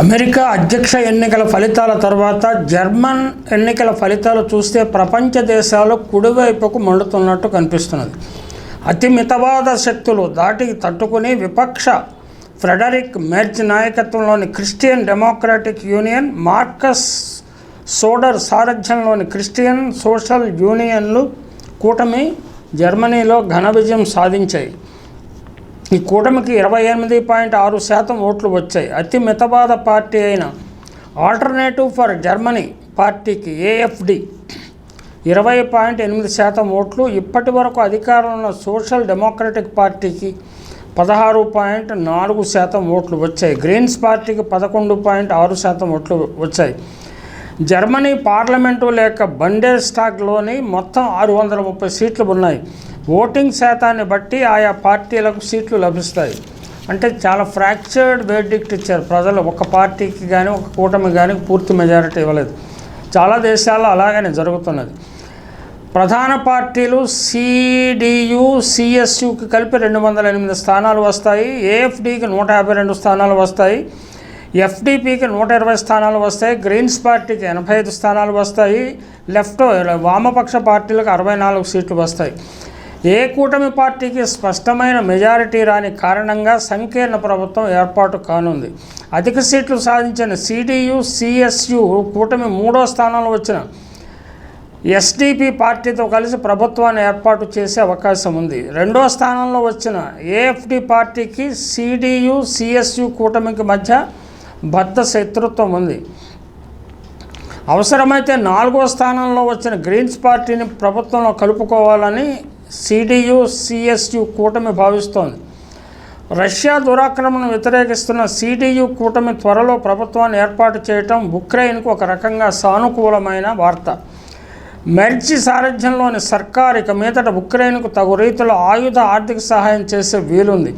America అధ్యక్ష ఎన్నికల ఫలితాల తర్వాత జర్మన్ ఎన్నికల ఫలితాలు చూస్తే ప్రపంచ దేశాలు కుడివైపుకు మండుతున్నట్టు కనిపిస్తున్నది. అతి మితవాద శక్తులు దాటికి తట్టుకుని విపక్ష ఫ్రెడరిక్ మెర్జ్ నాయకత్వంలోని Christian Democratic Union Markus Soder సారథ్యంలోని Christian Social యూనియన్లు కూటమి జర్మనీలో ఘన విజయం సాధించాయి. ఈ కూటమికి ఇరవై ఎనిమిది పాయింట్ ఆరు శాతం ఓట్లు వచ్చాయి. అతి మితవాద పార్టీ అయిన ఆల్టర్నేటివ్ ఫర్ జర్మనీ పార్టీకి ఏఎఫ్డి ఇరవై పాయింట్ ఎనిమిది శాతం ఓట్లు. ఇప్పటి వరకు అధికారంలో ఉన్న సోషల్ డెమోక్రటిక్ పార్టీకి పదహారు పాయింట్ నాలుగు శాతం ఓట్లు వచ్చాయి. గ్రీన్స్ పార్టీకి పదకొండు పాయింట్ ఆరు శాతం ఓట్లు వచ్చాయి. జర్మనీ పార్లమెంటు లేక బండేర్ స్టాక్లోని మొత్తం ఆరు వందల ముప్పై సీట్లు ఉన్నాయి. ఓటింగ్ శాతాన్ని బట్టి ఆయా పార్టీలకు సీట్లు లభిస్తాయి. అంటే చాలా ఫ్రాక్చర్డ్ వేర్డిక్ట్ ఇచ్చారు. ప్రజలు ఒక పార్టీకి కానీ ఒక కూటమి కానీ పూర్తి మెజారిటీ ఇవ్వలేదు. చాలా దేశాల్లో అలాగనే జరుగుతున్నది. ప్రధాన పార్టీలు సిడియు సిఎస్యుకి కలిపి రెండు వందల ఎనిమిది స్థానాలు వస్తాయి. ఏఎఫ్డికి నూట యాభై రెండు స్థానాలు వస్తాయి. ఎఫ్డిపికి నూట ఇరవై స్థానాలు వస్తాయి గ్రీన్స్ పార్టీకి ఎనభై ఐదు స్థానాలు వస్తాయి లెఫ్ట్ వామపక్ష పార్టీలకు అరవై నాలుగు సీట్లు వస్తాయి. ఏ కూటమి పార్టీకి స్పష్టమైన మెజారిటీ రాని కారణంగా సంకీర్ణ ప్రభుత్వం ఏర్పాటు కానుంది. అధిక సీట్లు సాధించిన సిడియు సిఎస్యు కూటమి మూడో స్థానంలో వచ్చిన ఎస్డిపి పార్టీతో కలిసి ప్రభుత్వాన్ని ఏర్పాటు చేసే అవకాశం ఉంది. రెండో స్థానంలో వచ్చిన ఏఎఫ్డి పార్టీకి సిడియు సిఎస్యు కూటమికి మధ్య బద్ధ శత్రుత్వం ఉంది. అవసరమైతే నాలుగో స్థానంలో వచ్చిన గ్రీన్స్ పార్టీని ప్రభుత్వంలో కలుపుకోవాలని సిడియు సిఎస్యు కూటమి భావిస్తోంది. రష్యా దురాక్రమణను వ్యతిరేకిస్తున్న సిడియు కూటమి త్వరలో ప్రభుత్వాన్ని ఏర్పాటు చేయటం ఉక్రెయిన్కు ఒక రకంగా సానుకూలమైన వార్త. మెర్చి సారథ్యంలోని సర్కార్ ఇక మీదట ఉక్రెయిన్కు తగు రీతిలో ఆయుధ ఆర్థిక సహాయం చేసే వీలుంది.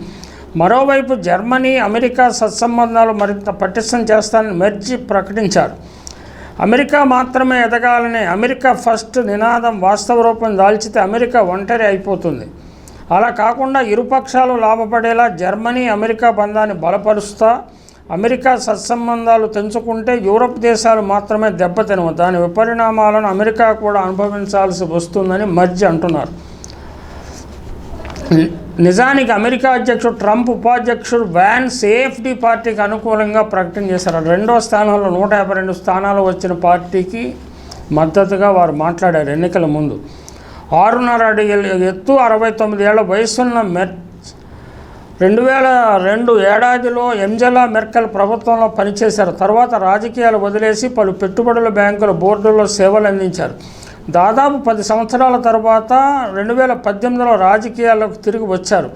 మరోవైపు జర్మనీ అమెరికా సత్సంబంధాలు మరింత పటిష్టం చేస్తానని మెర్చి ప్రకటించారు. అమెరికా మాత్రమే ఎదగాలని అమెరికా ఫస్ట్ నినాదం వాస్తవ రూపం దాల్చితే అమెరికా ఒంటరి అయిపోతుంది. అలా కాకుండా ఇరుపక్షాలు లాభపడేలా జర్మనీ అమెరికా బంధాన్ని బలపరుస్తా అమెరికా సత్సంబంధాలు తెంచుకుంటే యూరప్ దేశాలు మాత్రమే దెబ్బతినవు. దాని విపరిణామాలను అమెరికా కూడా అనుభవించాల్సి వస్తుందని మర్జి అంటున్నారు. నిజానికి అమెరికా అధ్యక్షుడు ట్రంప్ ఉపాధ్యక్షుడు వ్యాన్ సేఫ్టీ పార్టీకి అనుకూలంగా ప్రకటన చేశారు. రెండో స్థానంలో నూట యాభై రెండు స్థానాలు వచ్చిన పార్టీకి మద్దతుగా వారు మాట్లాడారు ఎన్నికల ముందు. ఆరున్నర అడుగుల ఎత్తు అరవై తొమ్మిది ఏళ్ళ వయసున్న మెర్ రెండు వేల రెండు ఏడాదిలో ఎంజెలా మెర్కల్ ప్రభుత్వంలో పనిచేశారు. తర్వాత రాజకీయాలు వదిలేసి పలు పెట్టుబడుల బ్యాంకుల బోర్డుల్లో సేవలు అందించారు దాదాపు పది సంవత్సరాల తర్వాత రెండు వేల పద్దెనిమిదిలో రాజకీయాల్లోకి తిరిగి వచ్చారు.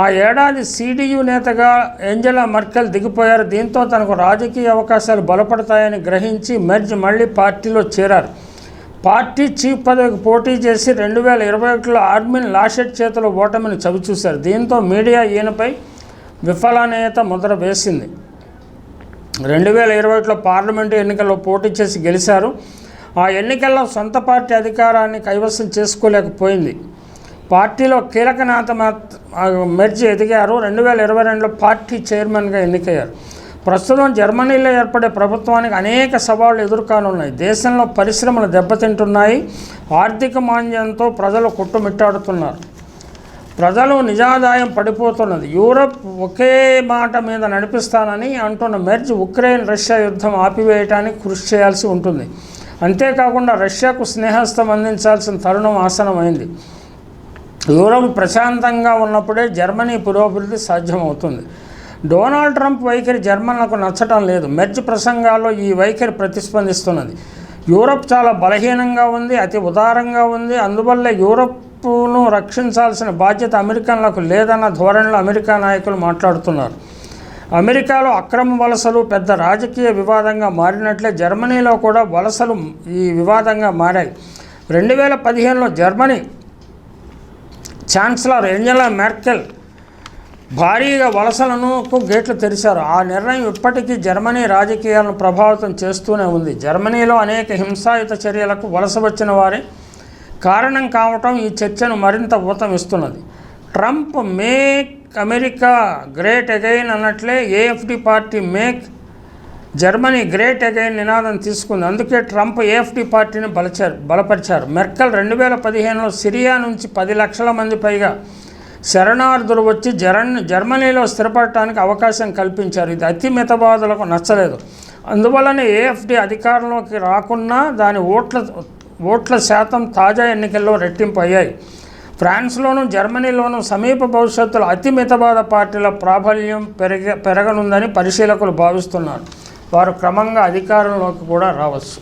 ఆ ఏడాది సిడియు నేతగా ఏంజెలా మర్కెల్ దిగిపోయారు. దీంతో తనకు రాజకీయ అవకాశాలు బలపడతాయని గ్రహించి మెర్జ్ మళ్ళీ పార్టీలో చేరారు. పార్టీ చీఫ్ పదవికి పోటీ చేసి రెండు వేల ఇరవై ఒకటిలో ఆర్మిన్ లాషెట్ చేతిలో ఓటమిని చవిచూశారు. దీంతో మీడియా ఈయనపై విఫలనేత ముద్ర వేసింది. రెండు వేల ఇరవై ఒకటిలో పార్లమెంటు ఎన్నికల్లో పోటీ చేసి గెలిచారు. ఆ ఎన్నికల్లో సొంత పార్టీ అధికారాన్ని కైవసం చేసుకోలేకపోయింది. పార్టీలో కీలక నేత మాత్- ఎదిగారు. రెండు వేల ఇరవై రెండులో పార్టీ చైర్మన్గా ఎన్నికయ్యారు. ప్రస్తుతం జర్మనీలో ఏర్పడే ప్రభుత్వానికి అనేక సవాళ్ళు ఎదుర్కానున్నాయి. దేశంలో పరిశ్రమలు దెబ్బతింటున్నాయి. ఆర్థిక మాంద్యంతో ప్రజలు కొట్టుమిట్టాడుతున్నారు. ప్రజలు నిజాదాయం పడిపోతున్నది. యూరప్ ఒకే మాట మీద నడిపిస్తానని అంటున్న మెర్జ్ ఉక్రెయిన్ రష్యా యుద్ధం ఆపివేయటానికి కృషి చేయాల్సి ఉంటుంది. అంతేకాకుండా రష్యాకు స్నేహస్తం అందించాల్సిన తరుణం ఆసనమైంది. యూరప్ ప్రశాంతంగా ఉన్నప్పుడే జర్మనీ పురోభివృద్ధి సాధ్యమవుతుంది. డొనాల్డ్ ట్రంప్ వైఖరి జర్మన్లకు నచ్చటం లేదు. మెర్జ్ ప్రసంగాల్లో ఈ వైఖరి ప్రతిస్పందిస్తున్నది. యూరప్ చాలా బలహీనంగా ఉంది అతి ఉదారంగా ఉంది. అందువల్ల యూరప్ను రక్షించాల్సిన బాధ్యత అమెరికన్లకు లేదన్న ధోరణిలో అమెరికా నాయకులు మాట్లాడుతున్నారు. అమెరికాలో అక్రమ వలసలు పెద్ద రాజకీయ వివాదంగా మారినట్లే జర్మనీలో కూడా వలసలు ఈ వివాదంగా మారాయి. రెండు వేల పదిహేనులో జర్మనీ ఛాన్సలర్ ఏంజలా మెర్కెల్ భారీగా వలసలను గేట్లు తెరిచారు. ఆ నిర్ణయం ఇప్పటికీ జర్మనీ రాజకీయాలను ప్రభావితం చేస్తూనే ఉంది. జర్మనీలో అనేక హింసాయుత చర్యలకు వలస వచ్చిన వారే కారణం కావటం ఈ చర్చను మరింత ఊతమిస్తున్నది. Trump make America great again అన్నట్లే AfD party make Germany great again నినాదం తీసుకుంది. అందుకే ట్రంప్ ఏఎఫ్డి పార్టీని బలచారు బలపరిచారు. మెర్కల్ రెండు వేల పదిహేనులో సిరియా నుంచి పది లక్షల మంది పైగా శరణార్థులు వచ్చి జరన్ జర్మనీలో స్థిరపడటానికి అవకాశం కల్పించారు. ఇది అతి మితవాదులకు నచ్చలేదు. అందువలన ఏఎఫ్డి అధికారంలోకి రాకున్నా దాని ఓట్ల ఓట్ల శాతం తాజా ఎన్నికల్లో రెట్టింపు అయ్యాయి. ఫ్రాన్స్లోను జర్మనీలోను సమీప భవిష్యత్తులో అతి మితవాద పార్టీల ప్రాబల్యం పెరగ పెరగనుందని పరిశీలకులు భావిస్తున్నారు. వారు క్రమంగా అధికారంలోకి కూడా రావచ్చు.